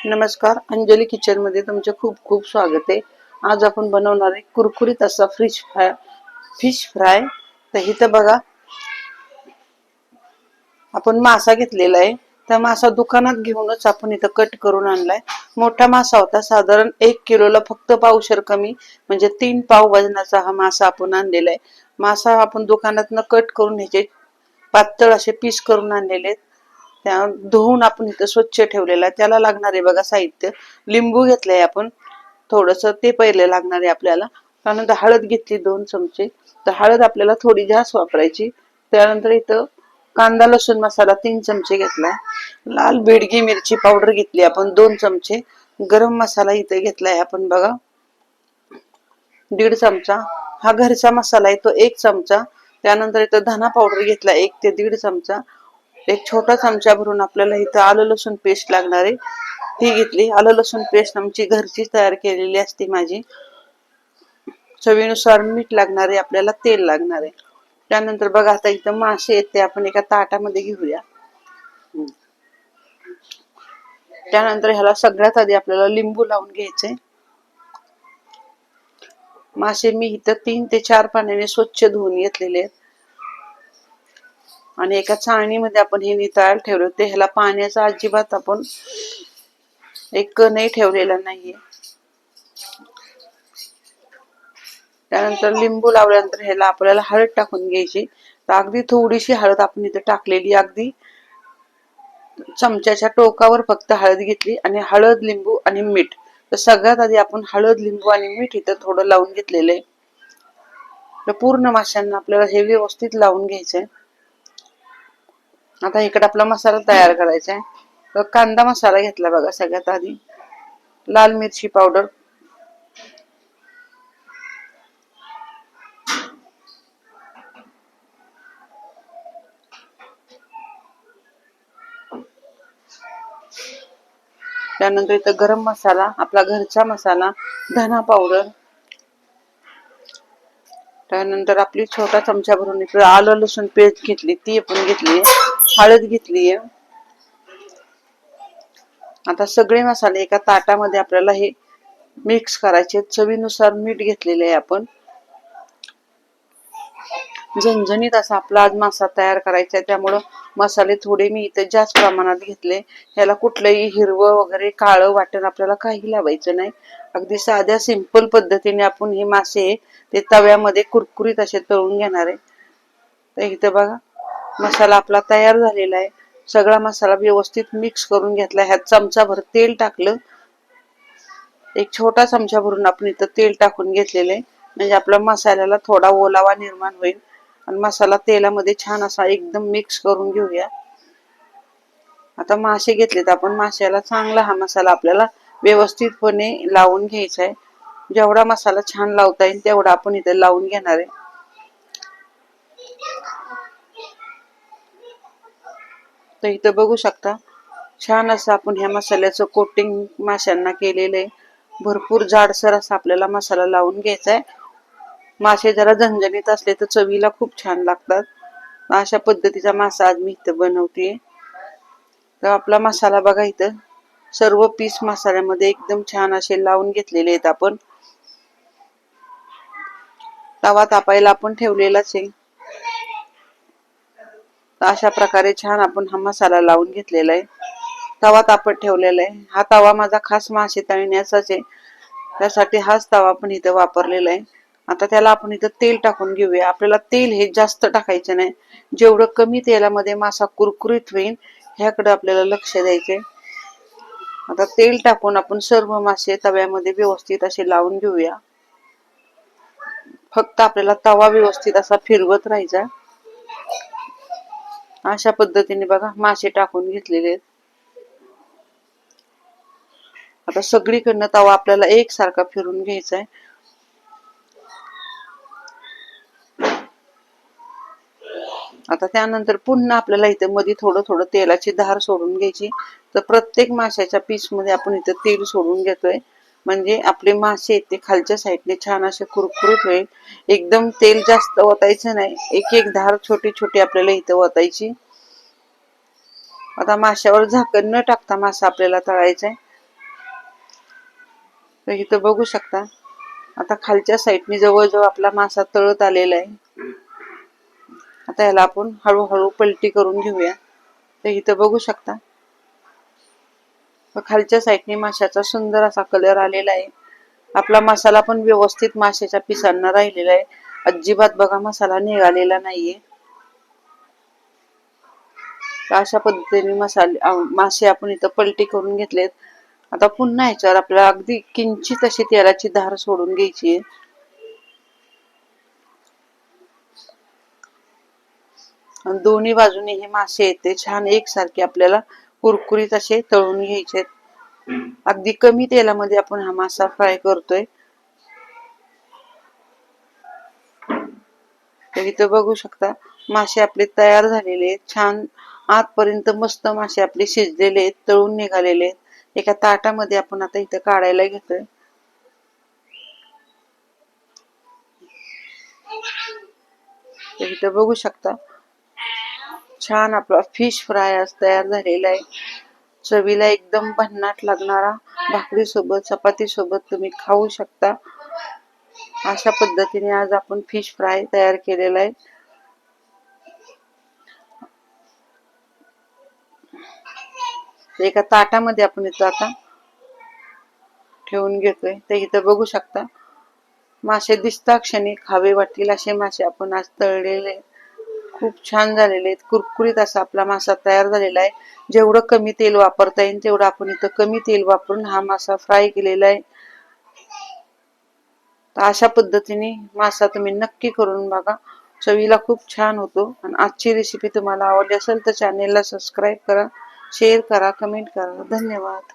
नमस्कार. अंजली किचनमध्ये तुमचे खूप खूप स्वागत आहे. आज आपण बनवणार आहे कुरकुरीत असा फिश फ्राय फिश फ्राय तर इथं बघा आपण मासा घेतलेला आहे. त्या मासा दुकानात घेऊनच आपण इथं कट करून आणलाय. मोठा मासा होता साधारण एक किलोला फक्त पावशर कमी म्हणजे तीन पाव वजनाचा हा मासा आपण आणलेला आहे. मासा आपण दुकानातनं कट करून ह्याचे पातळ असे पीस करून आणलेले आहेत. त्या धुवून आपण इथं स्वच्छ ठेवलेला आहे. त्याला लागणारे बघा साहित्य. लिंबू घेतलंय आपण. थोडस ते पहिले लागणार आहे आपल्याला. त्यानंतर हळद घेतली दोन चमचे. तर हळद आपल्याला थोडी जास्त वापरायची. त्यानंतर इथं कांदा लसूण मसाला तीन चमचे घेतलाय. लाल बेडगी मिरची पावडर घेतली आपण दोन चमचे. गरम मसाला इथे घेतलाय आपण बघा. दीड चमचा. हा घरचा मसाला आहे तो एक चमचा. त्यानंतर इथं धना पावडर घेतला एक ते दीड चमचा. एक छोटा चमचा भरून आपल्याला इथं आलं लसूण पेस्ट लागणार आहे. ती घेतली. आलं लसूण पेस्ट आमची घरची तयार केलेली असते माझी. चवीनुसार मीठ लागणार आहे. आपल्याला तेल लागणार आहे. त्यानंतर बघा आता इथं मासे येते आपण एका ताटामध्ये घेऊया. त्यानंतर ह्याला सगळ्यात आधी आपल्याला लिंबू लावून घ्यायचे मासे मी इथं तीन ते चार पाण्याने स्वच्छ धुवून घेतलेले आहेत. आणि एका चाळणीमध्ये आपण हे नितळायला ठेवले. होते ह्याला पाण्याचा अजिबात आपण एक कणही ठेवलेला नाहीये. त्यानंतर लिंबू लावल्यानंतर ह्याला आपल्याला हळद टाकून घ्यायची. तर अगदी थोडीशी हळद आपण इथे टाकलेली. अगदी चमच्याच्या टोकावर फक्त हळद घेतली आणि हळद लिंबू आणि मीठ. तर सगळ्यात आधी आपण हळद लिंबू आणि मीठ इथं थोडं लावून घेतलेलं आहे. तर पूर्ण माशांना आपल्याला हे व्यवस्थित लावून घ्यायचंय. आता इकडे आपला मसाला तयार करायचा आहे. तर कांदा मसाला घेतला बघा सगळ्यात आधी. लाल मिरची पावडर. त्यानंतर इथं गरम मसाला आपला घरचा मसाला धना पावडर. त्यानंतर आपली छोटा चमचा भरून इकडे आलं लसूण पेस्ट घेतली ती पण घेतली. हळद घेतली आता सगळे मसाले एका ताटामध्ये आपल्याला हे मिक्स करायचे चवीनुसार मीठ घेतलेले आहे आपण. झणझणीत असा आपला आज मासा तयार करायचा आहे. त्यामुळं मसाले थोडे मी इथे जास्त प्रमाणात घेतले. ह्याला कुठलंही हिरवं वगैरे काळं वाटण आपल्याला काही लावायचं नाही. अगदी साध्या सिंपल पद्धतीने आपण हे मासे ते तव्यामध्ये कुरकुरीत असे तळून घेणार आहे. तर इथं बघा मसाला आपला तयार झालेला आहे. सगळा मसाला व्यवस्थित मिक्स करून घेतला. ह्यात चमचाभर तेल टाकलं. एक छोटा चमचा भरून आपण इथं तेल टाकून घेतलेलं आहे. म्हणजे आपल्या मसाल्याला थोडा ओलावा निर्माण होईल. आणि मसाला तेलामध्ये छान असा एकदम मिक्स करून घेऊया. आता मासे घेतलेत आपण. माश्याला चांगला हा मसाला आपल्याला व्यवस्थितपणे लावून घ्यायचा आहे. जेवढा मसाला छान लावता येईल तेवढा आपण इथे लावून घेणार आहे. तर इथं बघू शकता. छान असं आपण ह्या मसाल्याचं कोटिंग माशांना केलेलं आहे. भरपूर जाडसर असा आपल्याला मसाला लावून घ्यायचा आहे. मासे जरा झणझणीत असले तर चवीला खूप छान लागतात. अशा पद्धतीचा मासा आज मी इथं बनवते. तर आपला मसाला बघा इथं. सर्व पीस मसाल्यामध्ये एकदम छान असे लावून घेतलेले आहेत आपण. तवा तापायला आपण ठेवलेलाच आहे. तर अशा प्रकारे छान आपण हा मसाला लावून घेतलेला आहे. तवा तापत ठेवलेला आहे. हा तवा माझा खास मासे तळण्याचाच आहे. त्यासाठी हाच तवा पण इथं वापरलेला आहे. आता त्याला आपण इथं तेल टाकून घेऊया. आपल्याला तेल हे जास्त टाकायचं नाही. जेवढं कमी तेलामध्ये मासा कुरकुरीत होईल ह्याकडे आपल्याला लक्ष द्यायचंय. आता तेल टाकून आपण सर्व मासे तव्यामध्ये व्यवस्थित असे लावून घेऊया. फक्त आपल्याला तवा व्यवस्थित असा फिरवत राहायचा. अशा पद्धतीने बघा मासे टाकून घेतलेले आहेत. आता सगळीकडनं तवा आपल्याला एकसारखा फिरून घ्यायचा आहे. आता त्यानंतर पुन्हा आपल्याला इथे मध्ये थोडं थोडं तेलाची धार सोडून घ्यायची. तर प्रत्येक माशाच्या पीसमध्ये आपण इथं तेल सोडून घेतोय. म्हणजे आपले मासे ते खालच्या साईडने छान असे कुरकुरीत होईल. एकदम तेल जास्त ओतायचं नाही. एक एक धार छोटी छोटी आपल्याला इथं ओतायची. आता माशावर झाकण न टाकता मासा आपल्याला तळायचा आहे. तर इथं बघू शकता. आता खालच्या साईडने जवळजवळ आपला मासा तळत आलेला आहे. आता याला आपण हळूहळू पलटी करून घेऊया. तर इथं बघू शकता. खालच्या साईडने माशाचा सुंदर असा कलर आलेला आहे. आपला मसाला पण व्यवस्थित माशाच्या पिसांना राहिलेला आहे. अजिबात बघा मसाला निघालेला नाहीये. अशा पद्धतीने मसाले मासे आपण इथं पलटी करून घेतलेत. आता पुन्हा ह्याच्यावर आपल्याला अगदी किंचित अशी तेलाची धार सोडून घ्यायची आहे. दोन्ही बाजूने हे मासे येते छान एकसारखे आपल्याला कुरकुरीत असे तळून घ्यायचे अगदी कमी तेलामध्ये आपण हा मासा फ्राय करतोय. तर इथं बघू शकता मासे आपले तयार झालेले आहेत. छान आतपर्यंत मस्त मासे आपले शिजलेले आहेत तळून निघालेले आहेत. एका ताटामध्ये आपण आता इथं काढायला घेतोय. इथं बघू शकता छान आपला फिश फ्राय आज तयार झालेला आहे. चवीला एकदम भन्नाट लागणारा भाकरी सोबत चपाती सोबत तुम्ही खाऊ शकता. अशा पद्धतीने आज आपण फिश फ्राय तयार केलेला आहे. एका ताटामध्ये आपण इथं आता ठेवून घेतोय. ते इथं बघू शकता. मासे दिसता क्षणी खावे वाटतील असे मासे आपण आज तळलेले आहेत. खूप छान झालेले आहेत. कुरकुरीत असा आपला मासा तयार झालेला आहे. जेवढं कमी तेल वापरता येईल तेवढं आपण इथं कमी तेल वापरून हा मासा फ्राय केलेला आहे. तर अशा पद्धतीने मासा तुम्ही नक्की करून बघा. चवीला खूप छान होतो. आणि आजची रेसिपी तुम्हाला आवडली असेल तर चॅनेलला सबस्क्राईब करा शेअर करा कमेंट करा. धन्यवाद.